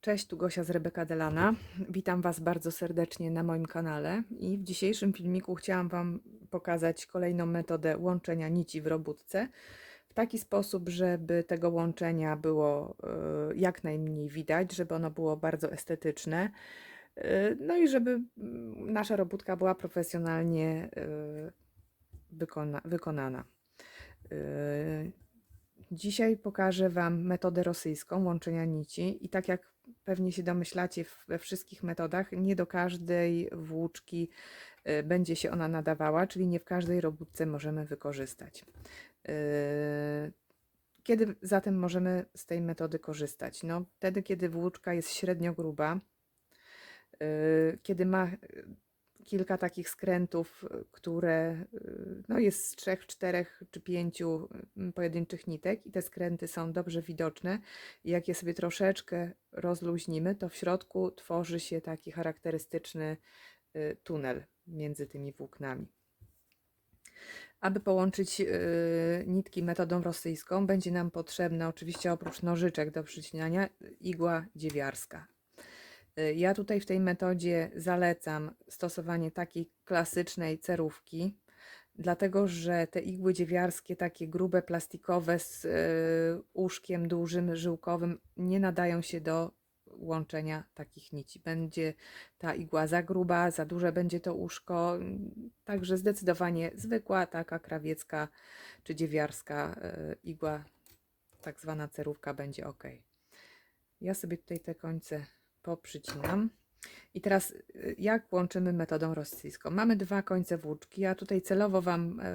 Cześć, tu Gosia z Rebeka Delana. Witam Was bardzo serdecznie na moim kanale i w dzisiejszym filmiku chciałam Wam pokazać kolejną metodę łączenia nici w robótce w taki sposób, żeby tego łączenia było e, jak najmniej widać, żeby ono było bardzo estetyczne, e, no i żeby mm, nasza robótka była profesjonalnie e, wykona, wykonana. Dzisiaj pokażę Wam metodę rosyjską łączenia nici i tak jak pewnie się domyślacie we wszystkich metodach, nie do każdej włóczki y, będzie się ona nadawała, czyli nie w każdej robótce możemy wykorzystać. Y, Kiedy zatem możemy z tej metody korzystać? No, wtedy, kiedy włóczka jest średnio gruba, y, kiedy ma kilka takich skrętów, y, które y, no jest z trzech, czterech czy pięciu mm, pojedynczych nitek i te skręty są dobrze widoczne. Jak je sobie troszeczkę rozluźnimy, to w środku tworzy się taki charakterystyczny y, tunel między tymi włóknami. Aby połączyć nitki metodą rosyjską, będzie nam potrzebna oczywiście oprócz nożyczek do przycinania igła dziewiarska. Y, Ja tutaj w tej metodzie zalecam stosowanie takiej klasycznej cerówki, dlatego że te igły dziewiarskie, takie grube, plastikowe z y, uszkiem dużym, żyłkowym, nie nadają się do łączenia takich nici. Będzie ta igła za gruba, za duże będzie to uszko, mm, także zdecydowanie zwykła, taka krawiecka czy dziewiarska y, igła, tak zwana cerówka, będzie ok. Ja sobie tutaj te końce poprzycinam. I teraz y, jak łączymy metodą rosyjską? Mamy dwa końce włóczki. Ja tutaj celowo Wam e,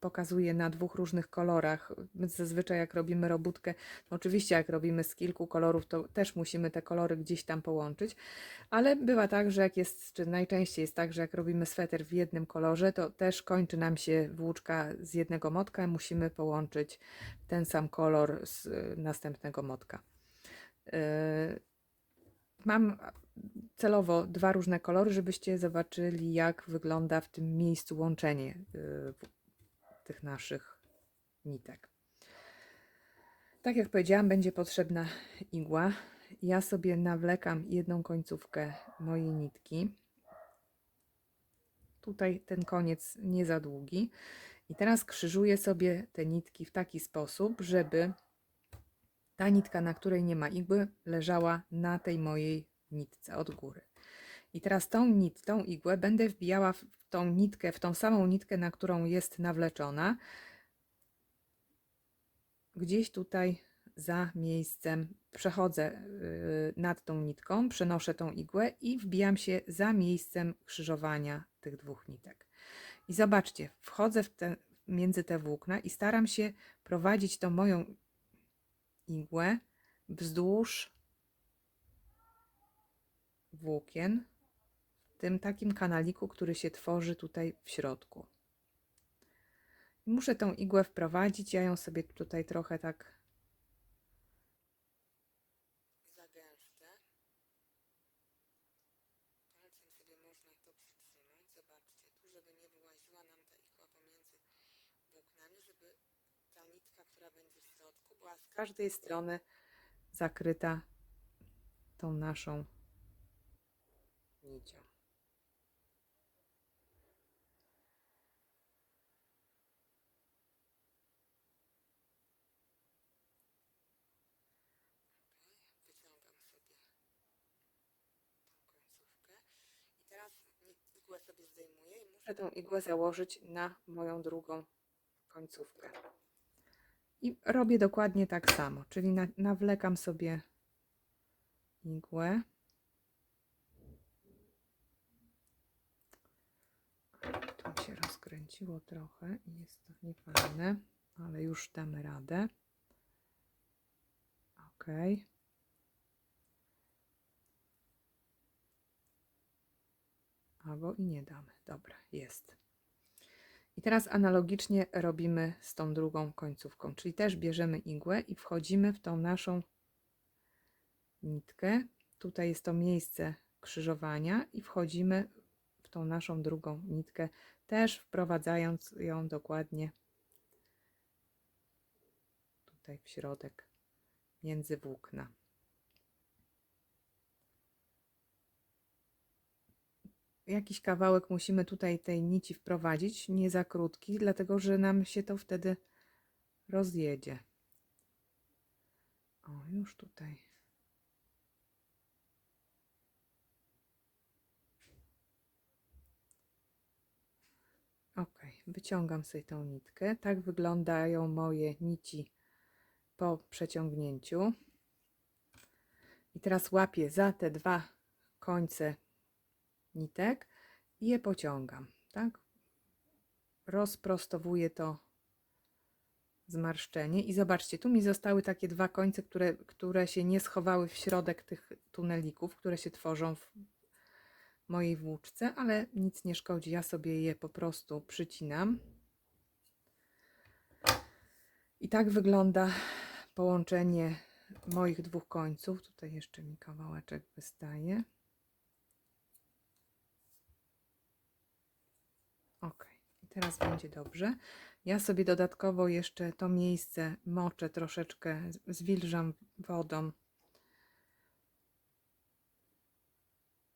pokazuję na dwóch różnych kolorach. Zazwyczaj jak robimy robótkę, oczywiście jak robimy z kilku kolorów, to też musimy te kolory gdzieś tam połączyć, ale bywa tak, że jak jest, czy najczęściej jest tak, że jak robimy sweter w jednym kolorze, to też kończy nam się włóczka z jednego motka musimy połączyć ten sam kolor z y, następnego motka. Mam celowo dwa różne kolory, żebyście zobaczyli, jak wygląda w tym miejscu łączenie y, tych naszych nitek. Tak jak powiedziałam, będzie potrzebna igła. Ja sobie nawlekam jedną końcówkę mojej nitki. Tutaj ten koniec nie za długi. I teraz krzyżuję sobie te nitki w taki sposób, żeby ta nitka, na której nie ma igły, leżała na tej mojej nitce od góry. I teraz tą nit, tą igłę będę wbijała w tą nitkę, w tą samą nitkę, na którą jest nawleczona, gdzieś tutaj za miejscem przechodzę yy, nad tą nitką, przenoszę tą igłę i wbijam się za miejscem krzyżowania tych dwóch nitek. I zobaczcie, wchodzę w te, między te włókna i staram się prowadzić tą moją igłę wzdłuż włókien w tym takim kanaliku, który się tworzy tutaj w środku. Muszę tą igłę wprowadzić, ja ją sobie tutaj trochę tak zagęszczę. Palcem sobie można to przytrzymać, zobaczcie, tu żeby nie wyłaziła nam ta igła pomiędzy włóknami, żeby ta nitka, która będzie w środku, była z każdej strony zakryta tą naszą nicią. Igłę sobie zdejmuję i muszę tą igłę założyć na moją drugą końcówkę. I robię dokładnie tak samo, czyli na, nawlekam sobie igłę. Tu się rozkręciło trochę i jest to niefajne, ale już damy radę. Ok. Albo i nie damy. Dobra, jest. I teraz analogicznie robimy z tą drugą końcówką, czyli też bierzemy igłę i wchodzimy w tą naszą nitkę. Tutaj jest to miejsce krzyżowania i wchodzimy w tą naszą drugą nitkę, też wprowadzając ją dokładnie tutaj w środek między włókna. Jakiś kawałek musimy tutaj tej nici wprowadzić, nie za krótki, dlatego że nam się to wtedy rozjedzie. O, już tutaj. Ok, wyciągam sobie tą nitkę. Tak wyglądają moje nici po przeciągnięciu. I teraz łapię za te dwa końce nitek i je pociągam, tak? Rozprostowuję to zmarszczenie i zobaczcie, tu mi zostały takie dwa końce, które, które się nie schowały w środek tych tunelików, które się tworzą w mojej włóczce, ale nic nie szkodzi, ja sobie je po prostu przycinam. I tak wygląda połączenie moich dwóch końców. Tutaj jeszcze mi kawałeczek wystaje. Ok, i teraz będzie dobrze. Ja sobie dodatkowo jeszcze to miejsce moczę troszeczkę, zwilżam wodą,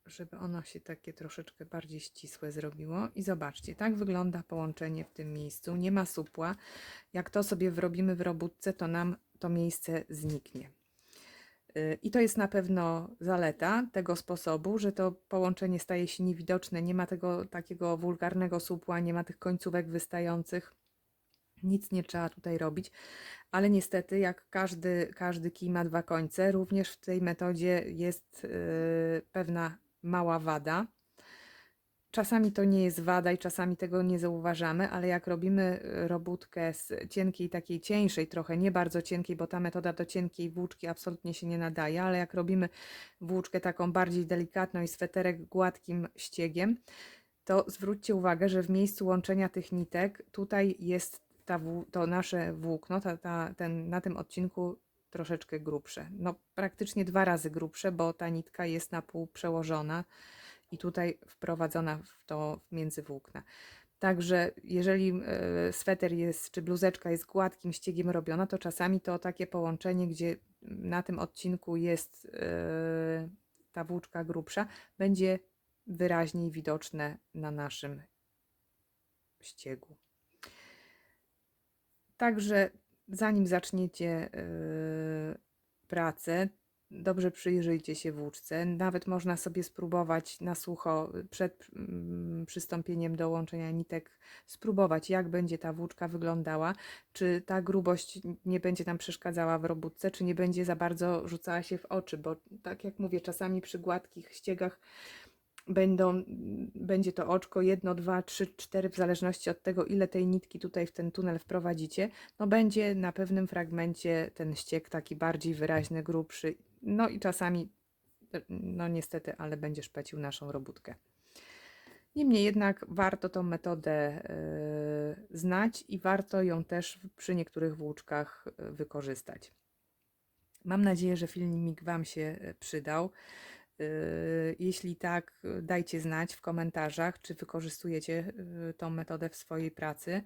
żeby ono się takie troszeczkę bardziej ścisłe zrobiło. I zobaczcie, tak wygląda połączenie w tym miejscu. Nie ma supła. Jak to sobie wrobimy w robótce, to nam to miejsce zniknie. Y, I to jest na pewno zaleta tego sposobu, że to połączenie staje się niewidoczne, nie ma tego takiego wulgarnego supła, nie ma tych końcówek wystających. Nic nie trzeba tutaj robić, ale niestety, jak każdy, każdy kij ma dwa końce, również w tej metodzie jest yy, pewna mała wada. Czasami to nie jest wada i czasami tego nie zauważamy, ale jak robimy y, robótkę z cienkiej, takiej cieńszej trochę, nie bardzo cienkiej, bo ta metoda do cienkiej włóczki absolutnie się nie nadaje, ale jak robimy włóczkę taką bardziej delikatną i sweterek gładkim ściegiem, to zwróćcie uwagę, że w miejscu łączenia tych nitek tutaj jest ta, to nasze włókno, ta, ta, ten, na tym odcinku troszeczkę grubsze. No praktycznie dwa razy grubsze, bo ta nitka jest na pół przełożona i tutaj wprowadzona w to między włókna. Także jeżeli e, sweter jest, czy bluzeczka jest gładkim ściegiem robiona, to czasami to takie połączenie, gdzie na tym odcinku jest e, ta włóczka grubsza, będzie wyraźniej widoczne na naszym ściegu. Także zanim zaczniecie yy, pracę, dobrze przyjrzyjcie się włóczce. Nawet można sobie spróbować na sucho przed mm, przystąpieniem do łączenia nitek, spróbować jak będzie ta włóczka wyglądała, czy ta grubość nie będzie nam przeszkadzała w robótce, czy nie będzie za bardzo rzucała się w oczy, bo tak jak mówię, czasami przy gładkich ściegach będą, będzie to oczko jedno, dwa, trzy, cztery, w zależności od tego, ile tej nitki tutaj w ten tunel wprowadzicie, no będzie na pewnym fragmencie ten ściek taki bardziej wyraźny, grubszy, no i czasami, no niestety, ale będzie szpecił naszą robótkę. Niemniej jednak warto tą metodę y, znać i warto ją też przy niektórych włóczkach e, wykorzystać. Mam nadzieję, że filmik Wam się e, przydał. Y, jeśli tak, dajcie znać w komentarzach, czy wykorzystujecie y, tą metodę w swojej pracy.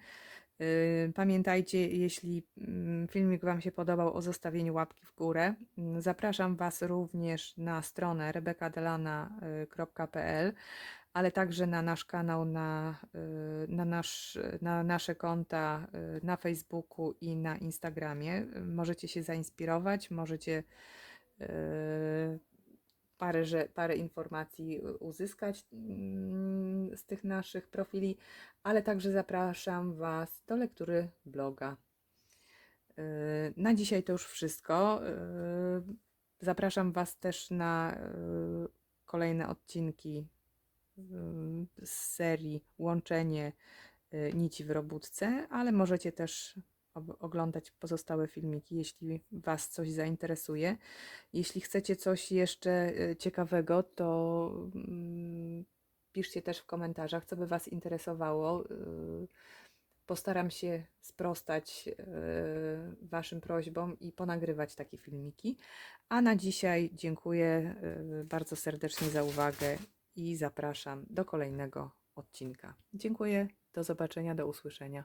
Y, pamiętajcie, jeśli mm, filmik Wam się podobał, o zostawieniu łapki w górę. Mm, zapraszam Was również na stronę rebekadelana.pl, ale także na nasz kanał, na, na, nasz, na nasze konta na Facebooku i na Instagramie. Możecie się zainspirować, możecie parę, parę informacji uzyskać mm, z tych naszych profili, ale także zapraszam Was do lektury bloga. Yy, na dzisiaj to już wszystko. Yy, zapraszam Was też na yy, kolejne odcinki z serii Łączenie nici w robótce, ale możecie też oglądać pozostałe filmiki, jeśli Was coś zainteresuje. Jeśli chcecie coś jeszcze ciekawego, to mm, piszcie też w komentarzach, co by Was interesowało. E, postaram się sprostać e, Waszym prośbom i ponagrywać takie filmiki. A na dzisiaj dziękuję bardzo serdecznie za uwagę i zapraszam do kolejnego odcinka. Dziękuję, do zobaczenia, do usłyszenia.